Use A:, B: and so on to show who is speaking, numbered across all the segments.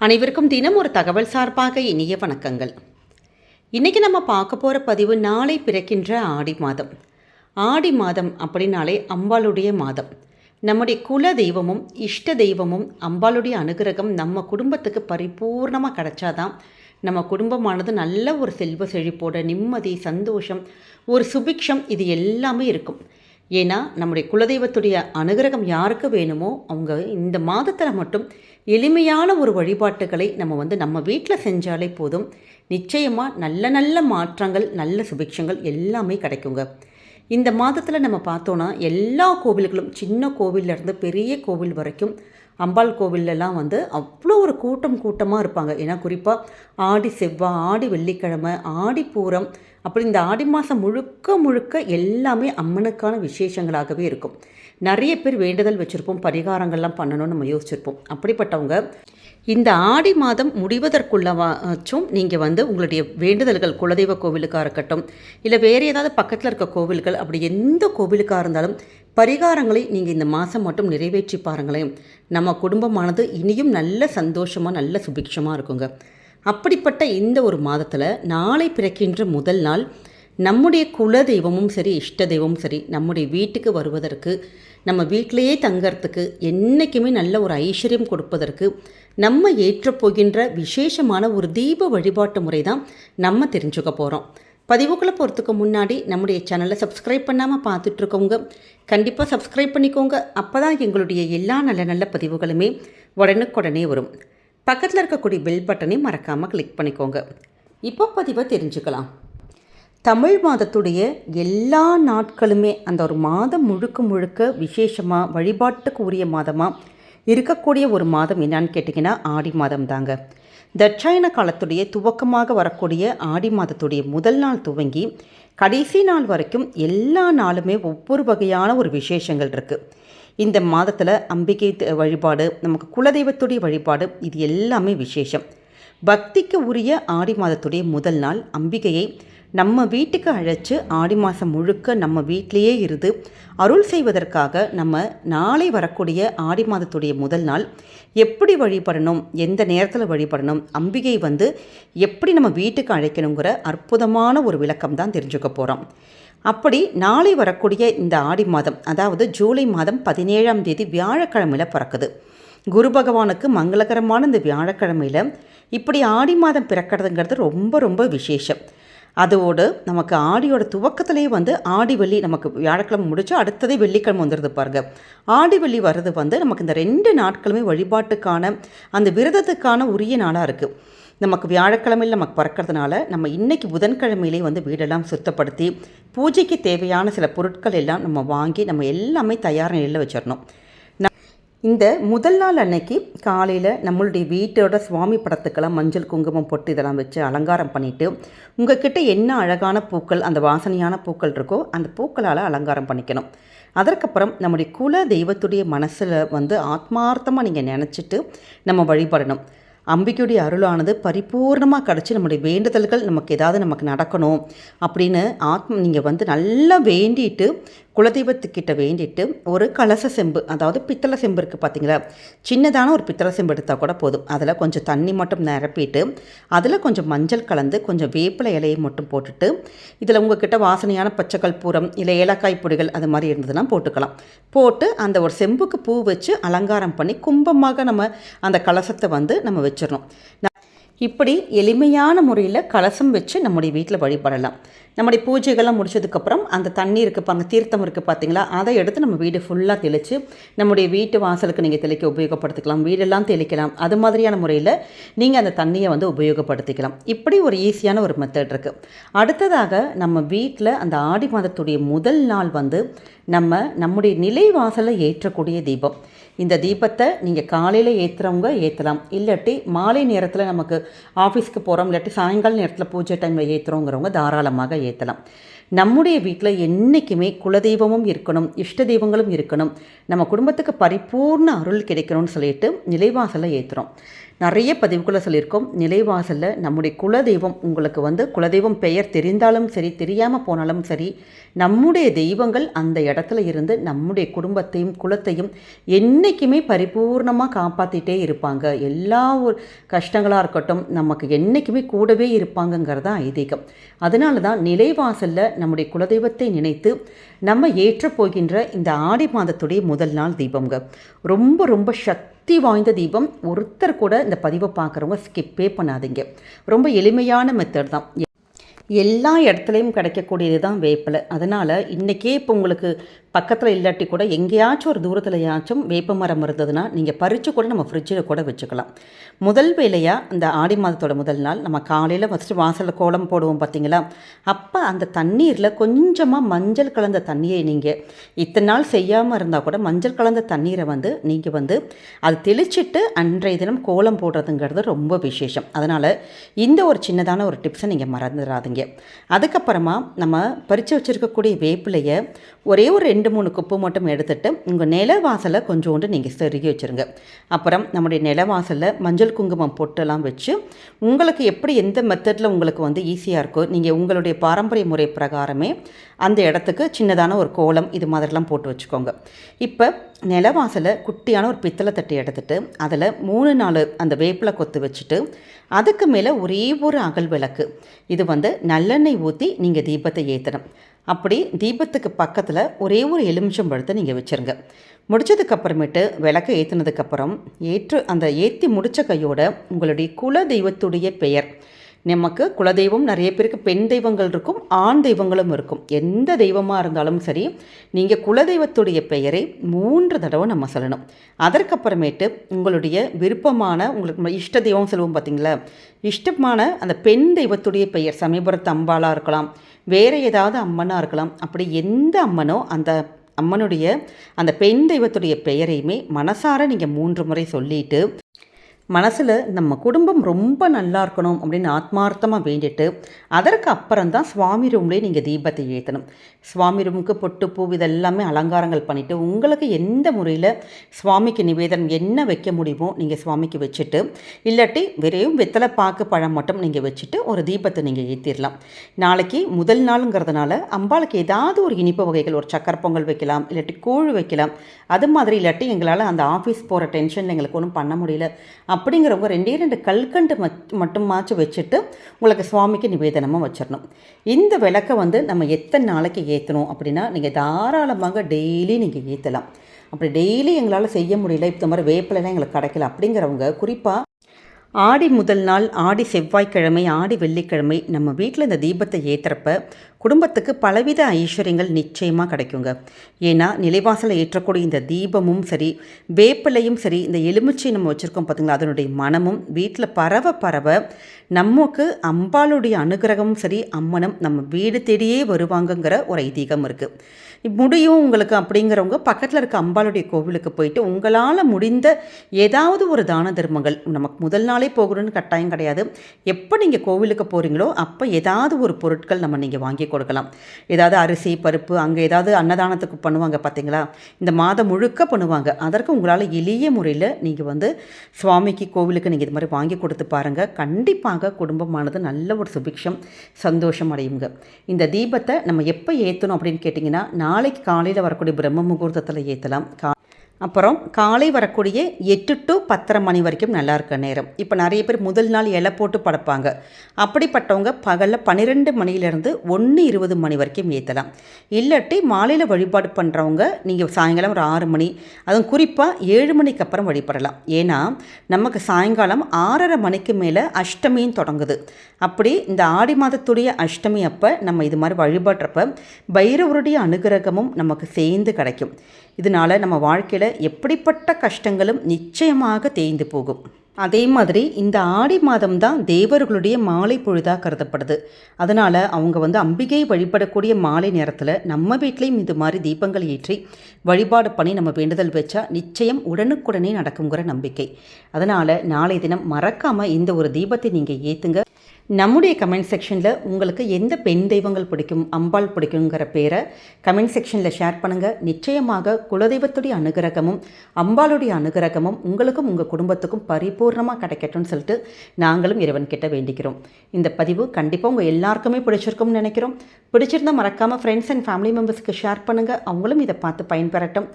A: அனைவருக்கும் தினம் ஒரு தகவல் சார்பாக இனிய வணக்கங்கள். இன்றைக்கி நம்ம பார்க்க போகிற பதிவு நாளை பிறக்கின்ற ஆடி மாதம். ஆடி மாதம் அப்படின்னாலே அம்பாளுடைய மாதம். நம்முடைய குல தெய்வமும் இஷ்ட தெய்வமும் அம்பாளுடைய அனுகிரகம் நம்ம குடும்பத்துக்கு பரிபூர்ணமாக கிடைச்சாதான் நம்ம குடும்பமானது நல்ல ஒரு செல்வ செழிப்போட நிம்மதி சந்தோஷம் ஒரு சுபிக்ஷம் இது எல்லாமே இருக்கும். ஏன்னா நம்முடைய குலதெய்வத்துடைய அனுகிரகம் யாருக்கு வேணுமோ அவங்க இந்த மாதத்தில் மட்டும் எளிமையான ஒரு வழிபாட்டுகளை நம்ம வந்து நம்ம வீட்டில் செஞ்சாலே போதும். நிச்சயமாக நல்ல நல்ல மாற்றங்கள் நல்ல சுபிக்ஷங்கள் எல்லாமே கிடைக்குங்க. இந்த மாதத்தில் நம்ம பார்த்தோன்னா எல்லா கோவில்களும் சின்ன கோவிலேருந்து பெரிய கோவில் வரைக்கும் அம்பாள் கோவில்லலாம் வந்து அவ்வளோ ஒரு கூட்டம் கூட்டமாக இருப்பாங்க. ஏன்னா குறிப்பாக ஆடி செவ்வாய் ஆடி வெள்ளிக்கிழமை ஆடி பூரம் அப்படி இந்த ஆடி மாதம் முழுக்க முழுக்க எல்லாமே அம்மனுக்கான விசேஷங்களாகவே இருக்கும். நிறைய பேர் வேண்டுதல் வச்சுருப்போம் பரிகாரங்கள்லாம் பண்ணணும்னு நம்ம யோசிச்சிருப்போம். அப்படிப்பட்டவங்க இந்த ஆடி மாதம் முடிவதற்குள்ளவாச்சும் நீங்கள் வந்து உங்களுடைய வேண்டுதல்கள் குலதெய்வ கோவிலுக்காக இருக்கட்டும் இல்லை வேறு ஏதாவது பக்கத்தில் இருக்க கோவில்கள் அப்படி எந்த கோவிலுக்காக இருந்தாலும் பரிகாரங்களை நீங்கள் இந்த மாதம் மட்டும் நிறைவேற்றி பாருங்களேன். நம்ம குடும்பமானது இனியும் நல்ல சந்தோஷமாக நல்ல சுபிக்ஷமாக இருக்குங்க. அப்படிப்பட்ட இந்த ஒரு மாதத்தில் நாளை பிறக்கின்ற முதல் நாள் நம்முடைய குல தெய்வமும் சரி இஷ்ட தெய்வமும் சரி நம்முடைய வீட்டுக்கு வருவதற்கு நம்ம வீட்டிலையே தங்கறதுக்கு என்றைக்குமே நல்ல ஒரு ஐஸ்வர்யம் கொடுப்பதற்கு நம்ம ஏற்றப்போகின்ற விசேஷமான ஒரு தீப வழிபாட்டு முறை தான் நம்ம தெரிஞ்சுக்க போகிறோம் பதிவுகளை போகிறதுக்கு முன்னாடி நம்முடைய சேனலை சப்ஸ்கிரைப் பண்ணாமல் பார்த்துட்ருக்கவங்க கண்டிப்பாக சப்ஸ்கிரைப் பண்ணிக்கோங்க. அப்போ தான் எங்களுடைய எல்லா நல்ல நல்ல பதிவுகளுமே உடனுக்குடனே வரும். பக்கத்தில் இருக்கக்கூடிய பெல் பட்டனை மறக்காமல் கிளிக் பண்ணிக்கோங்க. இப்போ பதிவை தெரிஞ்சுக்கலாம். தமிழ் மாதத்துடைய எல்லா நாட்களுமே அந்த ஒரு மாதம் முழுக்க முழுக்க விசேஷமாக வழிபாட்டுக்கு உரிய மாதமாக இருக்கக்கூடிய ஒரு மாதம் என்னான்னு கேட்டிங்கன்னா ஆடி மாதம் தாங்க தட்சாயன காலத்துடைய துவக்கமாக வரக்கூடிய ஆடி மாதத்துடைய முதல் நாள் துவங்கி கடைசி நாள் வரைக்கும் எல்லா நாளுமே ஒவ்வொரு வகையான ஒரு விசேஷங்கள் இருக்குது இந்த மாதத்தில் அம்பிகை வழிபாடு நமக்கு குலதெய்வத்துடைய வழிபாடு இது எல்லாமே விசேஷம். பக்திக்கு உரிய ஆடி மாதத்துடைய முதல் நாள் அம்பிகையை நம்ம வீட்டுக்கு அழைச்சி ஆடி மாதம் முழுக்க நம்ம வீட்டிலையே இருந்து அருள் செய்வதற்காக நம்ம நாளை வரக்கூடிய ஆடி மாதத்துடைய முதல் நாள் எப்படி வழிபடணும் எந்த நேரத்தில் வழிபடணும் அம்பிகை வந்து எப்படி நம்ம வீட்டுக்கு அழைக்கணுங்கிற அற்புதமான ஒரு விளக்கம் தான் தெரிஞ்சுக்க போகிறோம் அப்படி நாளை வரக்கூடிய இந்த ஆடி மாதம் அதாவது ஜூலை மாதம் பதினேழாம் தேதி வியாழக்கிழமையில் பிறக்குது. குரு பகவானுக்கு மங்களகரமான இந்த வியாழக்கிழமையில் இப்படி ஆடி மாதம் பிறக்கிறதுங்கிறது ரொம்ப ரொம்ப விசேஷம். அதோடு நமக்கு ஆடியோட துவக்கத்திலே வந்து ஆடி வெள்ளி நமக்கு வியாழக்கிழமை முடிச்சு அடுத்ததே வெள்ளிக்கிழமை வந்துடுது பாருங்க. ஆடி வெள்ளி வர்றது வந்து நமக்கு இந்த ரெண்டு நாட்களுமே வழிபாட்டுக்கான அந்த விரதத்துக்கான உரிய நாளாக இருக்குது நமக்கு வியாழக்கிழமையில் நமக்கு பறக்கிறதுனால நம்ம இன்றைக்கி புதன்கிழமையிலே வந்து வீடெல்லாம் சுத்தப்படுத்தி பூஜைக்கு தேவையான சில பொருட்கள் எல்லாம் நம்ம வாங்கி நம்ம எல்லாமே தயார் நிலையில் வச்சிடணும். இந்த முதல் நாள் அன்னைக்கு காலையில் நம்மளுடைய வீட்டோட சுவாமி படத்துக்கெல்லாம் மஞ்சள் குங்குமம் பொட்டு இதெல்லாம் வச்சு அலங்காரம் பண்ணிவிட்டு உங்கள் கிட்டே என்ன அழகான பூக்கள் அந்த வாசனையான பூக்கள் இருக்கோ அந்த பூக்களால் அலங்காரம் பண்ணிக்கணும். அதற்கப்புறம் நம்முடைய குல தெய்வத்துடைய மனசில் வந்து ஆத்மார்த்தமாக நீங்கள் நினச்சிட்டு நம்ம வழிபடணும். அம்பிக்கையுடைய அருளானது பரிபூர்ணமாக கிடச்சி நம்முடைய வேண்டுதல்கள் நமக்கு ஏதாவது நமக்கு நடக்கணும் அப்படின்னு ஆத்ம நீங்கள் வந்து நல்லா வேண்டிட்டு குலதெய்வத்துக்கிட்ட வேண்டிட்டு ஒரு கலச செம்பு அதாவது பித்தளை செம்பு இருக்குது பார்த்தீங்களா சின்னதான ஒரு பித்தளை செம்பு எடுத்தால் கூட போதும். அதில் கொஞ்சம் தண்ணி மட்டும் நிரப்பிட்டு அதில் கொஞ்சம் மஞ்சள் கலந்து கொஞ்சம் வேப்பிலை இலையை மட்டும் போட்டுட்டு இதில் உங்ககிட்ட வாசனையான பச்சை கற்பூரம் இல்லை ஏலக்காய் பொடிகள் அது மாதிரி இருந்ததுன்னா போட்டுக்கலாம். போட்டு அந்த ஒரு செம்புக்கு பூ வச்சு அலங்காரம் பண்ணி கும்பமாக நம்ம அந்த கலசத்தை வந்து நம்ம வச்சிடணும். இப்படி எளிமையான முறையில் கலசம் வச்சு நம்முடைய வீட்டில் வழிபடலாம். நம்முடைய பூஜைகள்லாம் முடிச்சதுக்கப்புறம் அந்த தண்ணி இருக்குது பாருங்கள் தீர்த்தம் இருக்குது பார்த்தீங்களா அதை எடுத்து நம்ம வீடு ஃபுல்லாக தெளித்து நம்முடைய வீட்டு வாசலுக்கு நீங்கள் தெளிக்க உபயோகப்படுத்திக்கலாம் வீடெல்லாம் தெளிக்கலாம். அது மாதிரியான முறையில் நீங்கள் அந்த தண்ணியை வந்து உபயோகப்படுத்திக்கலாம். இப்படி ஒரு ஈஸியான ஒரு மெத்தட் இருக்குது அடுத்ததாக நம்ம வீட்டில் அந்த ஆடி மாதத்துடைய முதல் நாள் வந்து நம்ம நம்முடைய நிலை வாசலில் ஏற்றக்கூடிய தீபம். இந்த தீபத்தை நீங்கள் காலையில் ஏற்றுறவங்க ஏற்றலாம் இல்லாட்டி மாலை நேரத்தில் நமக்கு ஆஃபீஸ்க்கு போகிறோம் இல்லாட்டி சாயங்கால நேரத்தில் பூஜை டைமில் ஏற்றுறோங்கிறவங்க தாராளமாக ஏற்றலாம் நம்முடைய வீட்டில் என்றைக்குமே குலதெய்வமும் இருக்கணும் இஷ்ட தெய்வங்களும் இருக்கணும். நம்ம குடும்பத்துக்கு பரிபூர்ண அருள் கிடைக்கணும்னு சொல்லிட்டு நிலைவாசலில் ஏற்றுறோம் நிறைய பதிவுக்குள்ளே சொல்லியிருக்கோம். நிலைவாசலில் நம்முடைய குலதெய்வம் உங்களுக்கு வந்து குலதெய்வம் பெயர் தெரிந்தாலும் சரி தெரியாமல் போனாலும் சரி நம்முடைய தெய்வங்கள் அந்த இடத்துல இருந்து நம்முடைய குடும்பத்தையும் குலத்தையும் என்றைக்குமே பரிபூர்ணமாக காப்பாற்றிட்டே இருப்பாங்க. எல்லா ஒரு கஷ்டங்களாக இருக்கட்டும் நமக்கு என்றைக்குமே கூடவே இருப்பாங்கங்கிறது தான் ஐதீகம். அதனால தான் நிலைவாசலில் நம்முடைய குலதெய்வத்தை நினைத்து நம்ம ஏற்றப் போகின்ற இந்த ஆடி மாதத்துடைய முதல் நாள் தீபம்ங்க. ரொம்ப ரொம்ப சக்தி வாய்ந்த தீபம். ஒருத்தர் கூட இந்த பதிவை பார்க்குறவங்க ஸ்கிப்பே பண்ணாதீங்க. ரொம்ப எளிமையான மெத்தட் தான். எல்லா இடத்துலையும் கிடைக்கக்கூடியது தான் வேப்பிலை. அதனால் இன்றைக்கே இப்போ உங்களுக்கு பக்கத்தில் இல்லாட்டி கூட எங்கேயாச்சும் ஒரு தூரத்துலையாச்சும் வேப்ப மரம் இருந்ததுன்னா நீங்கள் பறித்து கூட நம்ம ஃப்ரிட்ஜில் கூட வச்சுக்கலாம். முதல் வேலையாக இந்த ஆடி மாதத்தோட முதல் நாள் நம்ம காலையில் ஃபஸ்ட்டு வாசலில் கோலம் போடுவோம் பார்த்தீங்களா அப்போ அந்த தண்ணீரில் கொஞ்சமாக மஞ்சள் கலந்த தண்ணியை நீங்கள் இத்தனை நாள் செய்யாமல் இருந்தால் கூட மஞ்சள் கலந்த தண்ணீரை வந்து நீங்கள் வந்து அது தெளிச்சிட்டு அன்றைய தினம் கோலம் போடுறதுங்கிறது ரொம்ப விசேஷம். அதனால் இந்த ஒரு சின்னதான ஒரு டிப்ஸை நீங்கள் மறந்துடாதீங்க. அதுக்கப்புறமா நம்ம பறித்து வச்சுருக்கக்கூடிய வேப்பிலையை ஒரே ஒரு ரெண்டு மூணு குப்பு மட்டும் எடுத்துட்டு உங்கள் நில வாசலை கொஞ்சோண்டு நீங்கள் செருகி வச்சுருங்க. அப்புறம் நம்முடைய நில வாசலில் மஞ்சள் குங்குமம் பொட்டெல்லாம் வச்சு உங்களுக்கு எப்படி எந்த மெத்தடில் உங்களுக்கு வந்து ஈஸியாக இருக்கோ நீங்கள் உங்களுடைய பாரம்பரிய முறை பிரகாரமே அந்த இடத்துக்கு சின்னதான ஒரு கோலம் இது மாதிரிலாம் போட்டு வச்சுக்கோங்க. இப்போ நிலவாசலை குட்டியான ஒரு பித்தளை தட்டி எடுத்துட்டு அதில் மூணு நாலு அந்த வேப்பிலை கொத்து வச்சுட்டு அதுக்கு மேலே ஒரே ஒரு அகல் விளக்கு. இது வந்து நல்லெண்ணெய் ஊற்றி நீங்கள் தீபத்தை ஏற்றணும் அப்படி தீபத்துக்கு பக்கத்தில் ஒரே ஒரு எலுமிச்சம் பழத்தை நீங்கள் வச்சுருங்க. முடிச்சதுக்கப்புறமேட்டு விளக்கு ஏற்றினதுக்கப்புறம் ஏற்று அந்த ஏற்றி முடித்த கையோட உங்களுடைய குல தெய்வத்துடைய பெயர் நமக்கு குலதெய்வம் நிறைய பேருக்கு பெண் தெய்வங்கள் இருக்கும் ஆண் தெய்வங்களும் இருக்கும். எந்த தெய்வமாக இருந்தாலும் சரி நீங்கள் குலதெய்வத்துடைய பெயரை மூன்று தடவை நம்ம சொல்லணும். அதற்கப்புறமேட்டு உங்களுடைய விருப்பமான உங்களுக்கு இஷ்ட தெய்வம் சொல்லுவோம் பார்த்தீங்களா இஷ்டமான அந்த பெண் தெய்வத்துடைய பெயர் சமீபுரத்து அம்பாலாக இருக்கலாம் வேறு ஏதாவது அம்மனாக இருக்கலாம் அப்படி எந்த அம்மனோ அந்த அம்மனுடைய அந்த பெண் தெய்வத்துடைய பெயரையுமே மனசார நீங்கள் மூன்று முறை சொல்லிட்டு மனசில் நம்ம குடும்பம் ரொம்ப நல்லா இருக்கணும் அப்படின்னு ஆத்மார்த்தமாக வேண்டிட்டு அதற்கு அப்புறம் தான் சுவாமி ரூம்லேயே நீங்கள் தீபத்தை ஏற்றணும் சுவாமி ரூமுக்கு பொட்டு பூ இதெல்லாமே அலங்காரங்கள் பண்ணிவிட்டு உங்களுக்கு எந்த முறையில் சுவாமிக்கு நிவேதனம் என்ன வைக்க முடியுமோ நீங்கள் சுவாமிக்கு வச்சுட்டு இல்லாட்டி வெறும் வெத்தலை பாக்கு பழம் மட்டும் நீங்கள் வச்சுட்டு ஒரு தீபத்தை நீங்கள் ஏற்றிடலாம் நாளைக்கு முதல் நாளுங்கிறதுனால அம்பாளுக்கு ஏதாவது ஒரு இனிப்பு வகைகள் ஒரு சக்கரை பொங்கல் வைக்கலாம் இல்லாட்டி கூழ் வைக்கலாம். அது மாதிரி இல்லாட்டி எங்களால் அந்த ஆஃபீஸ் போகிற டென்ஷனில் எங்களுக்கு ஒன்றும் பண்ண முடியல. அப்படிங்கிறவங்க ரெண்டே ரெண்டு கல்கண்டு மட்டுமாச்சும் வச்சுட்டு உங்களுக்கு சுவாமிக்கு நிவேதனமாக வச்சிடணும். இந்த விளக்கை வந்து நம்ம எத்தனை நாளைக்கு ஏற்றணும் அப்படின்னா நீங்கள் தாராளமாக டெய்லி நீங்கள் ஏற்றலாம் அப்படி டெய்லி எங்களால் செய்ய முடியல இப்போ மாதிரி வேப்பிலாம் எங்களுக்கு கிடைக்கல அப்படிங்கிறவங்க குறிப்பாக ஆடி முதல் நாள் ஆடி செவ்வாய்க்கிழமை ஆடி வெள்ளிக்கிழமை நம்ம வீட்டில் இந்த தீபத்தை ஏற்றுறப்ப குடும்பத்துக்கு பலவித ஐஸ்வர்யங்கள் நிச்சயமாக கிடைக்குங்க. ஏன்னா நிலைவாசலை ஏற்றக்கூடிய இந்த தீபமும் சரி வேப்பிலையும் சரி இந்த எலுமிச்சை நம்ம வச்சுருக்கோம் பார்த்திங்களா அதனுடைய மனமும் வீட்டில் பரவ பரவ நமக்கு அம்பாளுடைய அனுகிரகமும் சரி அம்மனும் நம்ம வீடு தேடியே வருவாங்கங்கிற ஒரு ஐதீகம் இருக்குது முடியும் உங்களுக்கு அப்படிங்கிறவங்க பக்கத்தில் இருக்க அம்பாளுடைய கோவிலுக்கு போயிட்டு உங்களால் முடிந்த ஏதாவது ஒரு தான தர்மங்கள் நமக்கு முதல் நாளே போகணும்னு கட்டாயம் கிடையாது. எப்போ நீங்கள் கோவிலுக்கு போகிறீங்களோ அப்போ ஏதாவது ஒரு பொருட்கள் நம்ம நீங்கள் வாங்கி கொடுக்கலாம். ஏதாவது அரிசி பருப்பு அங்கே ஏதாவது அன்னதானத்துக்கு பண்ணுவாங்க பார்த்தீங்களா இந்த மாதம் முழுக்க பண்ணுவாங்க. அதற்கு உங்களால் எளிய முறையில் நீங்கள் வந்து சுவாமிக்கு கோவிலுக்கு நீங்கள் இது மாதிரி வாங்கி கொடுத்து பாருங்கள் கண்டிப்பாக குடும்பமானது நல்ல ஒரு சுபிக்ஷம் சந்தோஷம் அடையுங்க. இந்த தீபத்தை நம்ம எப்போ ஏற்றணும் அப்படின்னு கேட்டிங்கன்னா நாளைக்கு காலையில் வரக்கூடிய பிரம்ம முகூர்த்தத்தில் ஏற்றலாம் அப்புறம் காலை வரக்கூடிய எட்டு டு பத்தரை மணி வரைக்கும் நல்லா இருக்க நேரம். இப்போ நிறைய பேர் முதல் நாள் இலை போட்டு படைப்பாங்க. அப்படிப்பட்டவங்க பகலில் பன்னிரெண்டு மணிலேருந்து ஒன்று இருபது மணி வரைக்கும் ஏற்றலாம். இல்லாட்டி மாலையில் வழிபாடு பண்ணுறவங்க நீங்கள் சாயங்காலம் ஒரு ஆறு மணி அதுவும் குறிப்பாக ஏழு மணிக்கு அப்புறம் வழிபடலாம். ஏன்னா நமக்கு சாயங்காலம் ஆறரை மணிக்கு மேலே அஷ்டமியும் தொடங்குது. அப்படி இந்த ஆடி மாதத்துடைய அஷ்டமி அப்போ நம்ம இது மாதிரி வழிபடுறப்ப பைரவருடைய அனுகிரகமும் நமக்கு சேர்ந்து கிடைக்கும். இதனால் நம்ம வாழ்க்கையில் எப்படிப்பட்ட கஷ்டங்களும் நிச்சயமாக தேய்ந்து போகும். அதே மாதிரி இந்த ஆடி மாதம் தான் தேவர்களுடைய மாலை பொழுதாக கருதப்படுது. அதனால் அவங்க வந்து அம்பிகை வழிபடக்கூடிய மாலை நேரத்தில் நம்ம வீட்லேயும் இது மாதிரி தீபங்கள் ஏற்றி வழிபாடு பண்ணி நம்ம வேண்டுதல் வச்சா நிச்சயம் உடனுக்குடனே நடக்குங்கிற நம்பிக்கை. அதனால் நாளை தினம் மறக்காமல் இந்த ஒரு தீபத்தை நீங்கள் ஏற்றுங்க நம்முடைய கமெண்ட் செக்ஷனில் உங்களுக்கு எந்த பெண் தெய்வங்கள் பிடிக்கும் அம்பாள் பிடிக்குங்கிற பேரை கமெண்ட் செக்ஷனில் ஷேர் பண்ணுங்கள் நிச்சயமாக குலதெய்வத்துடைய அனுகிரகமும் அம்பாளுடைய அனுகிரகமும் உங்களுக்கும் உங்கள் குடும்பத்துக்கும் பரிபூர்ணமாக கிடைக்கட்டும்னு சொல்லிட்டு நாங்களும் இறைவன் கிட்ட வேண்டிக்கிறோம். இந்த பதிவு கண்டிப்பாக உங்கள் எல்லாருக்குமே பிடிச்சிருக்கும்னு நினைக்கிறோம். பிடிச்சிருந்தால் மறக்காமல் ஃப்ரெண்ட்ஸ் அண்ட் ஃபேமிலி மெம்பர்ஸ்க்கு ஷேர் பண்ணுங்கள் அவங்களும் இதை பார்த்து பயன்பெறட்டும்.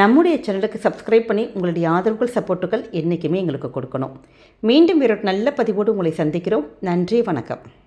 A: நம்முடைய சேனலுக்கு சப்ஸ்கிரைப் பண்ணி உங்களுடைய ஆதரவுகள் சப்போர்ட்டுகள் என்றைக்குமே எங்களுக்கு கொடுக்கணும். மீண்டும் ஒரு நல்ல பதிவோடு உங்களை சந்திக்கிறோம். நன்றி. நன்றி வணக்கம்.